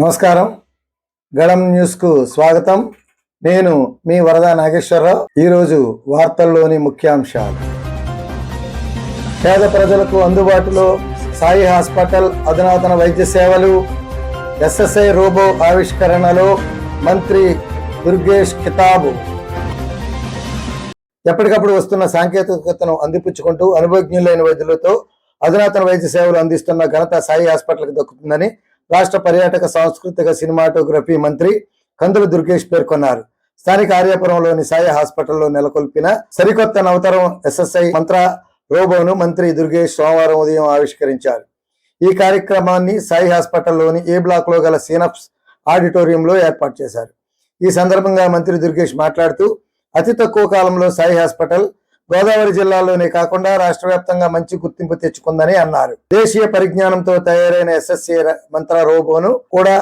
నమస్కారం. గడం న్యూస్కు స్వాగతం. నేను మీ వరద నాగేశ్వరరావు. ఈరోజు వార్తల్లోని ముఖ్యాంశాలు. పేద ప్రజలకు అందుబాటులో సాయి హాస్పిటల్ అధునాతన వైద్య సేవలు ఎస్ఎస్ఐ రోబో ఆవిష్కరణలో మంత్రి దుర్గేష్ కితాబు. ఎప్పటికప్పుడు వస్తున్న సాంకేతికతను అందిపుచ్చుకుంటూ అనుభవజ్ఞులైన వైద్యులతో అధునాతన వైద్య సేవలు అందిస్తున్న ఘనత సాయి హాస్పిటల్కి దక్కుతుందని రాష్ట్ర పర్యాటక సాంస్కృతిక సినిమాటోగ్రఫీ మంత్రి కందుల దుర్గేష్ పేర్కొన్నారు. స్థానిక ఆర్యాపురంలోని సాయి హాస్పిటల్లో నెలకొల్పిన సరికొత్త నవతరం ఎస్ఎస్ఐ మంత్ర రోబోను మంత్రి దుర్గేష్ సోమవారం ఉదయం ఆవిష్కరించారు. ఈ కార్యక్రమాన్ని సాయి హాస్పిటల్లోని ఏ బ్లాక్లో గల సీనప్స్ ఆడిటోరియంలో ఏర్పాటు చేశారు. ఈ సందర్భంగా మంత్రి దుర్గేష్ మాట్లాడుతూ అతి తక్కువ కాలంలో సాయి హాస్పిటల్ గోదావరి జిల్లాలోనే కాకుండా రాష్ట్ర వ్యాప్తంగా మంచి గుర్తింపు తెచ్చుకుందని అన్నారు. దేశీయ పరిజ్ఞానంతో తయారైన ఎస్ఎస్సి మంత్ర రోబోను కూడా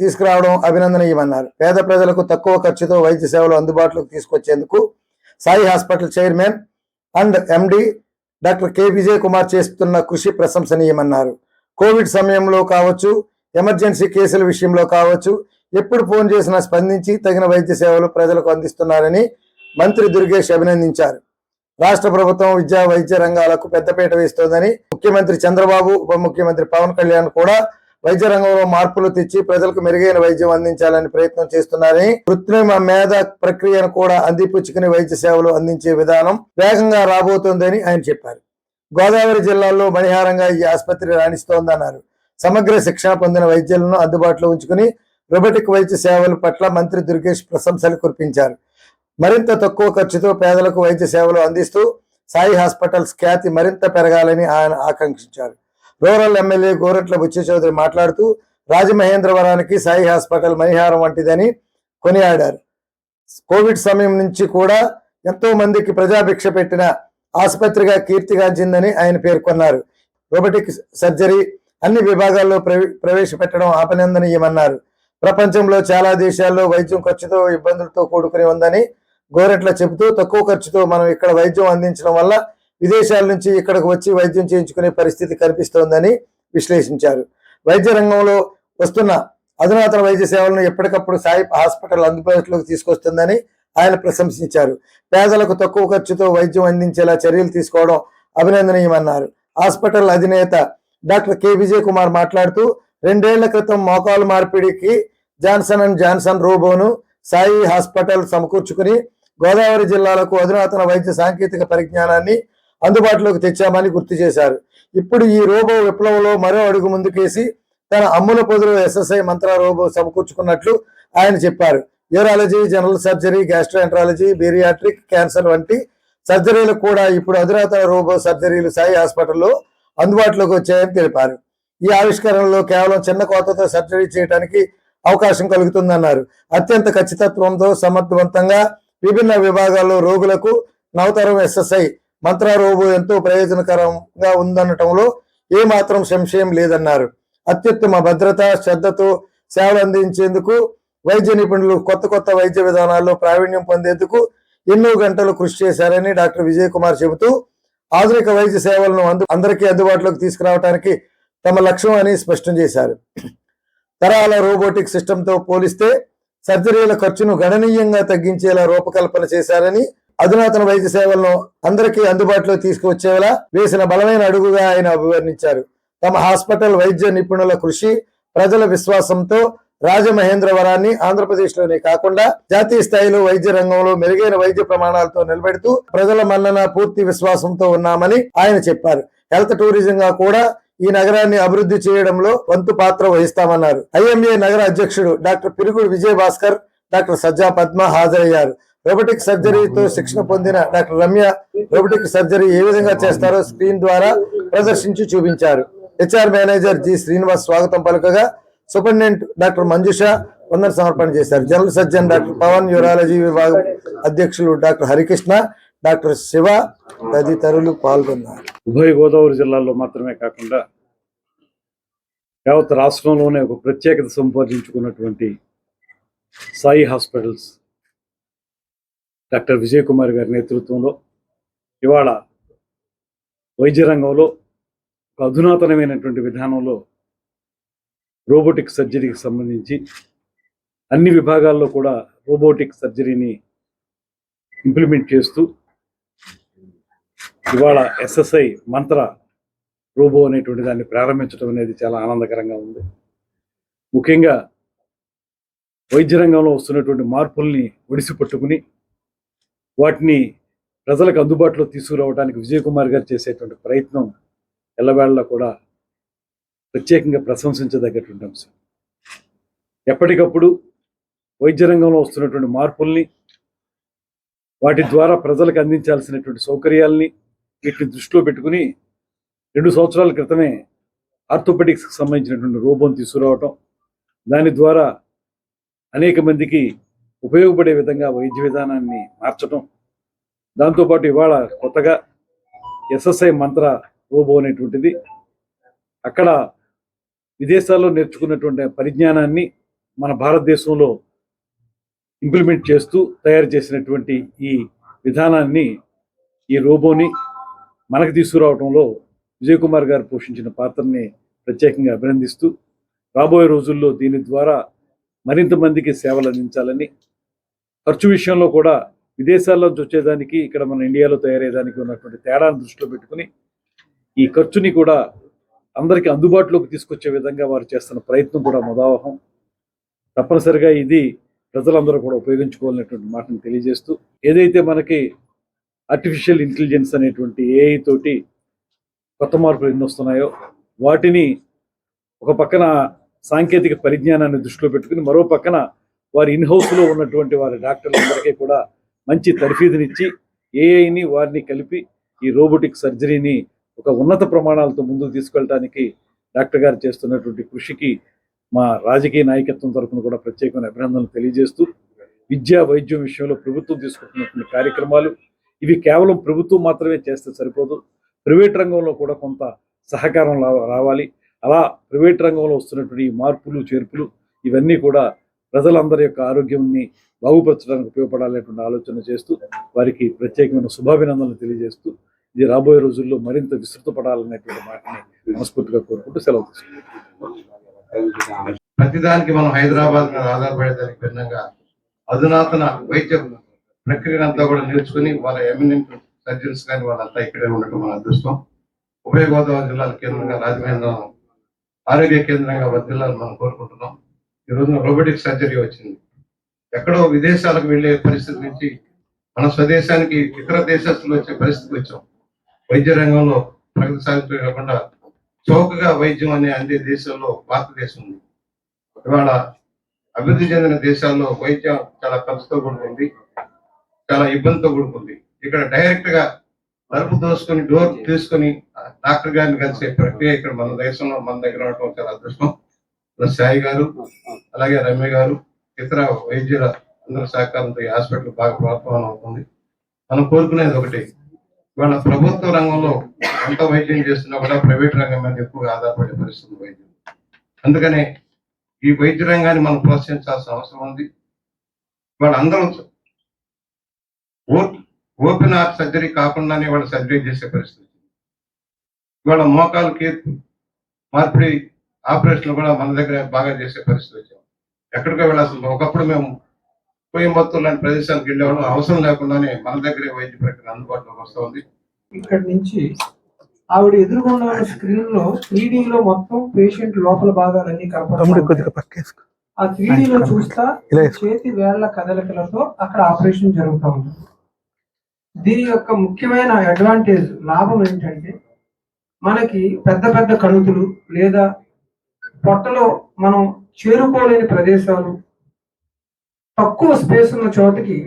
తీసుకురావడం అభినందనీయమన్నారు. పేద ప్రజలకు తక్కువ ఖర్చుతో వైద్య సేవలు అందుబాటులోకి తీసుకొచ్చేందుకు Sai hospital chairman and MD doctor K. Vijay Kumar చేస్తున్న కృషి ప్రశంసనీయమన్నారు. కోవిడ్ సమయంలో కావచ్చు ఎమర్జెన్సీ కేసుల విషయంలో కావచ్చు ఎప్పుడు ఫోన్ చేసినా స్పందించి తగిన వైద్య సేవలు ప్రజలకు అందిస్తున్నారని మంత్రి దుర్గేష్ అభినందించారు. రాష్ట్ర ప్రభుత్వం విద్యా వైద్య రంగాలకు పెద్దపీట వేస్తోందని ముఖ్యమంత్రి చంద్రబాబు ఉప ముఖ్యమంత్రి పవన్ కళ్యాణ్ కూడా వైద్య రంగంలో మార్పులు తెచ్చి ప్రజలకు మెరుగైన వైద్యం అందించాలని ప్రయత్నం చేస్తున్నారని కృత్రిమ మేధ ప్రక్రియను కూడా అందిపుచ్చుకుని వైద్య సేవలు అందించే విధానం వేగంగా రాబోతోందని ఆయన చెప్పారు. గోదావరి జిల్లాలో మణిహారంగా ఈ ఆసుపత్రి రాణిస్తోందన్నారు. సమగ్ర శిక్షణ పొందిన వైద్యులను అందుబాటులో ఉంచుకుని రోబోటిక్ వైద్య సేవల పట్ల మంత్రి దుర్గేష్ ప్రశంసలు కురిపించారు. మరింత తక్కువ ఖర్చుతో పేదలకు వైద్య సేవలు అందిస్తూ సాయి హాస్పిటల్స్ ఖ్యాతి మరింత పెరగాలని ఆయన ఆకాంక్షించారు. రూరల్ ఎమ్మెల్యే గోరట్ల బుచ్చి చౌదరి మాట్లాడుతూ రాజమహేంద్రవరానికి సాయి హాస్పిటల్ మణిహారం వంటిదని కొనియాడారు. కోవిడ్ సమయం నుంచి కూడా ఎంతో మందికి ప్రజాభిక్ష పెట్టిన ఆసుపత్రిగా కీర్తిగాంచిందని ఆయన పేర్కొన్నారు. రోబోటిక్ సర్జరీ అన్ని విభాగాల్లో ప్రవే ప్రవేశపెట్టడం అభినందనీయమన్నారు ప్రపంచంలో చాలా దేశాల్లో వైద్యం ఖర్చుతో ఇబ్బందులతో కూడుకుని ఉందని గోరెట్ల చెబుతూ తక్కువ ఖర్చుతో మనం ఇక్కడ వైద్యం అందించడం వల్ల విదేశాల నుంచి ఇక్కడికి వచ్చి వైద్యం చేయించుకునే పరిస్థితి కనిపిస్తోందని విశ్లేషించారు. వైద్య రంగంలో వస్తున్న అధునాతన వైద్య సేవలను ఎప్పటికప్పుడు సాయి హాస్పిటల్ అందుబాటులోకి తీసుకొస్తుందని ఆయన ప్రశంసించారు. పేదలకు తక్కువ ఖర్చుతో వైద్యం అందించేలా చర్యలు తీసుకోవడం అభినందనీయమన్నారు. హాస్పిటల్ అధినేత డాక్టర్ కె. విజయ్ కుమార్ మాట్లాడుతూ రెండేళ్ళ క్రితం మోకాలు మార్పిడికి జాన్సన్ అండ్ జాన్సన్ రోబోను సాయి హాస్పిటల్ సమకూర్చుకుని గోదావరి జిల్లాలకు అధునాతన వైద్య సాంకేతిక పరిజ్ఞానాన్ని అందుబాటులోకి తెచ్చామని గుర్తు చేశారు. ఇప్పుడు ఈ రోబో విప్లవంలో మరో అడుగు ముందుకేసి తన అమ్ముల పొదులు ఎస్ఎస్ఐ మంత్ర రోబో సమకూర్చుకున్నట్లు ఆయన చెప్పారు. Urology general surgery gastroenterology bariatric cancer వంటి సర్జరీలు కూడా ఇప్పుడు అధునాతన రోబో సర్జరీలు సాయి హాస్పిటల్లో అందుబాటులోకి వచ్చాయని తెలిపారు. ఈ ఆవిష్కరణలో కేవలం చిన్న కోతతో సర్జరీ చేయడానికి అవకాశం కలుగుతుందన్నారు. అత్యంత ఖచ్చితత్వంతో సమర్థవంతంగా విభిన్న విభాగాల్లో రోగులకు నవతరం ఎస్ఎస్ఐ మంత్ర రోబో ఎంతో ప్రయోజనకరంగా ఉందనటంలో ఏమాత్రం సంశయం లేదన్నారు. అత్యుత్తమ భద్రత శ్రద్ధతో సేవలు అందించేందుకు వైద్య నిపుణులు కొత్త కొత్త వైద్య విధానాల్లో ప్రావీణ్యం పొందేందుకు ఎన్నో గంటలు కృషి చేశారని డాక్టర్ విజయ్ కుమార్ చెబుతూ ఆధునిక వైద్య సేవలను అందు అందరికీ అందుబాటులోకి తీసుకురావడానికి తమ లక్ష్యం అని స్పష్టం చేశారు. తరాల రోబోటిక్ సిస్టంతో పోలిస్తే సర్జరీల ఖర్చును గణనీయంగా తగ్గించేలా రూపకల్పన చేశారని అధునాతన వైద్య సేవలను అందరికీ అందుబాటులో తీసుకువచ్చేలా వేసిన బలమైన అడుగుగా ఆయన అభివర్ణించారు. తమ హాస్పిటల్ వైద్య నిపుణుల కృషి ప్రజల విశ్వాసంతో రాజమహేంద్రవరాన్ని ఆంధ్రప్రదేశ్లోనే కాకుండా జాతీయ స్థాయిలో వైద్య రంగంలో మెరుగైన వైద్య ప్రమాణాలతో నిలబెడుతూ ప్రజల మన్నన పూర్తి విశ్వాసంతో ఉన్నామని ఆయన చెప్పారు. హెల్త్ టూరిజంగా కూడా ఈ నగరాన్ని అభివృద్ధి చేయడంలో వంతు పాత్ర వహిస్తామన్నారు. ఐఎంఏ నగర అధ్యక్షుడు డాక్టర్ పిరుగుడు విజయ్ భాస్కర్ డాక్టర్ సజ్జా పద్మ హాజరయ్యారు. రోబోటిక్ సర్జరీతో శిక్షణ పొందిన డాక్టర్ రమ్య రోబోటిక్ సర్జరీ ఏ విధంగా చేస్తారో స్క్రీన్ ద్వారా ప్రదర్శించి చూపించారు. హెచ్ఆర్ మేనేజర్ జి శ్రీనివాస్ స్వాగతం పలుకగా సూపరింటెండెంట్ డాక్టర్ మంజుష వందన సమర్పణ చేశారు. General surgeon doctor Pavan urology విభాగం అధ్యక్షులు డాక్టర్ హరికృష్ణ డాక్టర్ శివ తదితరులు పాల్గొన్నారు. ఉభయ గోదావరి జిల్లాల్లో మాత్రమే కాకుండా యావత్ రాష్ట్రంలోనే ఒక ప్రత్యేకత సంపాదించుకున్నటువంటి సాయి హాస్పిటల్స్ డాక్టర్ విజయ్ కుమార్ గారి నేతృత్వంలో ఇవాళ వైద్య రంగంలో ఒక అధునాతనమైనటువంటి విధానంలో రోబోటిక్ సర్జరీకి సంబంధించి అన్ని విభాగాల్లో కూడా రోబోటిక్ సర్జరీని ఇంప్లిమెంట్ చేస్తూ ఇవాళ ఎస్ఎస్ఐ మంత్ర రోబో అనేటువంటి దాన్ని ప్రారంభించడం అనేది చాలా ఆనందకరంగా ఉంది. ముఖ్యంగా వైద్య రంగంలో వస్తున్నటువంటి మార్పుల్ని ఒడిసి పట్టుకుని వాటిని ప్రజలకు అందుబాటులో తీసుకురావడానికి విజయకుమార్ గారు చేసేటువంటి ప్రయత్నం ఎల్లవేళలా కూడా ప్రత్యేకంగా ప్రశంసించదగ్గటువంటి అంశం. ఎప్పటికప్పుడు వైద్య రంగంలో వస్తున్నటువంటి మార్పుల్ని వాటి ద్వారా ప్రజలకు అందించాల్సినటువంటి సౌకర్యాల్ని వీటిని దృష్టిలో పెట్టుకుని రెండు సంవత్సరాల క్రితమే ఆర్థోపెడిక్స్కి సంబంధించినటువంటి రోబోని తీసుకురావటం దాని ద్వారా అనేక మందికి ఉపయోగపడే విధంగా వైద్య విధానాన్ని మార్చడం దాంతోపాటు ఇవాళ కొత్తగా ఎస్ఎస్ఐ మంత్ర రోబో అనేటువంటిది అక్కడ విదేశాల్లో నేర్చుకున్నటువంటి పరిజ్ఞానాన్ని మన భారతదేశంలో ఇంప్లిమెంట్ చేస్తూ తయారు చేసినటువంటి ఈ విధానాన్ని ఈ రోబోని మనకు తీసుకురావడంలో విజయ్ కుమార్ గారు పోషించిన పాత్రని ప్రత్యేకంగా అభినందిస్తూ రాబోయే రోజుల్లో దీని ద్వారా మరింత మందికి సేవలు అందించాలని ఖర్చు విషయంలో కూడా విదేశాల్లో వచ్చేదానికి ఇక్కడ మన ఇండియాలో తయారయ్యేదానికి ఉన్నటువంటి తేడాను దృష్టిలో పెట్టుకుని ఈ ఖర్చుని కూడా అందరికీ అందుబాటులోకి తీసుకొచ్చే విధంగా వారు చేస్తున్న ప్రయత్నం కూడా ముదావహం. తప్పనిసరిగా ఇది ప్రజలందరూ కూడా ఉపయోగించుకోవాలనేటువంటి మాటను తెలియజేస్తూ ఏదైతే మనకి ఆర్టిఫిషియల్ ఇంటెలిజెన్స్ అనేటువంటి ఏఐ తోటి కొత్త మార్పులు ఎన్ని వస్తున్నాయో వాటిని ఒక పక్కన సాంకేతిక పరిజ్ఞానాన్ని దృష్టిలో పెట్టుకుని మరో పక్కన వారి ఇన్ హౌస్లో ఉన్నటువంటి వారి డాక్టర్లందరికీ కూడా మంచి తర్ఫీదునిచ్చి ఏఐని వారిని కలిపి ఈ రోబోటిక్ సర్జరీని ఒక ఉన్నత ప్రమాణాలతో ముందుకు తీసుకెళ్ళడానికి డాక్టర్ గారు చేస్తున్నటువంటి కృషికి మా రాజకీయ నాయకత్వం తరఫున కూడా ప్రత్యేకమైన అభినందనలు తెలియజేస్తూ విద్యా వైద్యం విషయంలో ప్రభుత్వం తీసుకుంటున్నటువంటి కార్యక్రమాలు ఇవి కేవలం ప్రభుత్వం మాత్రమే చేస్తే సరిపోదు. ప్రైవేట్ రంగంలో కూడా కొంత సహకారం రావాలి. అలా ప్రైవేట్ రంగంలో వస్తున్నటువంటి మార్పులు చేర్పులు ఇవన్నీ కూడా ప్రజలందరి యొక్క ఆరోగ్యాన్ని బాగుపరచడానికి ఉపయోగపడాలనేటువంటి ఆలోచన చేస్తూ వారికి ప్రత్యేకమైన శుభాభినందనలు తెలియజేస్తూ ఇది రాబోయే రోజుల్లో మరింత విస్తృతపడాలనేటువంటి మాటని మనస్ఫూర్తిగా కోరుకుంటూ సెలవు తీసుకుంటాం ప్రతిదానికి మనం హైదరాబాద్ ఆధారపడేదానికి భిన్నంగా అధునాతన వైద్య ప్రక్రియను అంతా కూడా నేర్చుకుని వాళ్ళ ఎమినెంట్ సర్జన్స్ కానీ వాళ్ళంతా ఇక్కడే ఉండటం మన అదృష్టం. ఉభయ గోదావరి జిల్లాల కేంద్రంగా రాజమహేంద్రం ఆరోగ్య కేంద్రంగా జిల్లాలు మనం కోరుకుంటున్నాం. ఈ రోజున రోబోటిక్ సర్జరీ వచ్చింది. ఎక్కడో విదేశాలకు వెళ్ళే పరిస్థితి నుంచి మన స్వదేశానికి ఇతర దేశస్తులు వచ్చే పరిస్థితికి వచ్చాం. వైద్య రంగంలో ప్రగతి సాధించే కాకుండా చౌకగా వైద్యం అనే అందే దేశంలో భారతదేశం ఉంది. ఇవాళ అభివృద్ధి చెందిన దేశాల్లో వైద్యం చాలా ఖర్చుతో కూడుకుంది చాలా ఇబ్బందితో కూడుకుంది. ఇక్కడ డైరెక్ట్గా తలుపు దోసుకొని డోర్ తీసుకొని డాక్టర్ గారిని కలిసే ప్రక్రియ ఇక్కడ మన దేశంలో మన దగ్గర ఉండటం చాలా అదృష్టం. ప్లస్ సాయి గారు అలాగే రమ్య గారు ఇతర వైద్యుల అందరి సహకారంతో ఈ హాస్పిటల్ బాగా ప్రోత్సాహం అవుతుంది. మనం కోరుకునేది ఒకటి ఇవాళ ప్రభుత్వ రంగంలో ఎంత వైద్యం చేస్తున్నా కూడా ప్రైవేట్ రంగం మీద ఎక్కువగా ఆధారపడే పరిస్థితి వైద్యం. అందుకనే ఈ వైద్య రంగాన్ని మనం ప్రోత్సహించాల్సిన అవసరం ఉంది. వాళ్ళందరూ ఓపెన్ హార్ట్ సర్జరీ కాకుండానే వాళ్ళు సర్జరీ చేసే పరిస్థితి. ఇవాళ మోకాలు కీర్పు మార్పిడి ఆపరేషన్లు కూడా మన దగ్గర బాగా చేసే పరిస్థితి వచ్చాం ఎక్కడికో వెళ్ళాల్సింది ఒకప్పుడు మేము కోయంబత్తూరు లాంటి ప్రదేశాలకు వెళ్ళేవాళ్ళం. అవసరం లేకుండానే మన దగ్గరే వైద్య ప్రక్రియ అందుబాటులోకి వస్తూ ఉంది. ఇక్కడ నుంచి ఆవిడ ఎదురుగుండా ఉన్న స్క్రీన్లో త్రీ లో మొత్తం పేషెంట్ లోపల భాగాలన్నీ కనపడుతుంది ఆ త్రీ లో చూస్తా చేతి వేళ్ళ కదలికలతో అక్కడ ఆపరేషన్ జరుగుతూ ఉంటుంది. దీని యొక్క ముఖ్యమైన అడ్వాంటేజ్ లాభం ఏంటంటే మనకి పెద్ద పెద్ద కణుతులు లేదా పొట్టలో మనం చేరుకోలేని ప్రదేశాలు తక్కువ స్పేస్ ఉన్న చోటకి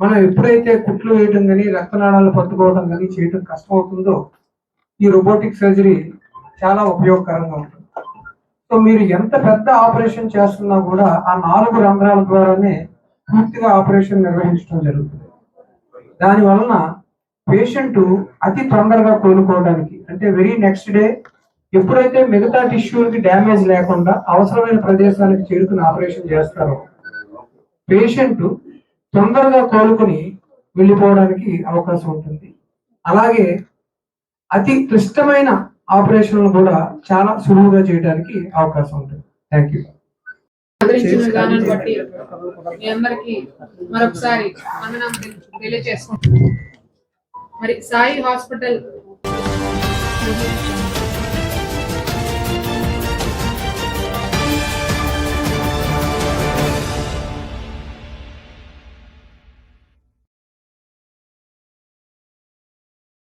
మనం ఎప్పుడైతే కుట్లు వేయటం కానీ రక్తనాళాలు పట్టుకోవడం కానీ చేయటం కష్టమవుతుందో ఈ రోబోటిక్ సర్జరీ చాలా ఉపయోగకరంగా ఉంటుంది. సో మీరు ఎంత పెద్ద ఆపరేషన్ చేస్తున్నా కూడా ఆ నాలుగు రంధ్రాల ద్వారానే పూర్తిగా ఆపరేషన్ నిర్వహించడం జరుగుతుంది. దాని వలన పేషెంట్ అతి తొందరగా కోలుకోవడానికి అంటే వెరీ నెక్స్ట్ డే ఎప్పుడైతే మిగతా టిష్యూలకి డ్యామేజ్ లేకుండా అవసరమైన ప్రదేశానికి చేరుకుని ఆపరేషన్ చేస్తారో పేషెంట్ తొందరగా కోలుకుని వెళ్ళిపోవడానికి అవకాశం ఉంటుంది. అలాగే అతి క్లిష్టమైన ఆపరేషన్లు కూడా చాలా సులువుగా చేయడానికి అవకాశం ఉంటుంది. థ్యాంక్ యూ ఆదరించిన విధానాన్ని బట్టి మీ అందరికి మరొకసారి వందనం తెలియజేసుకుంటున్నాం మరి సాయి హాస్పిటల్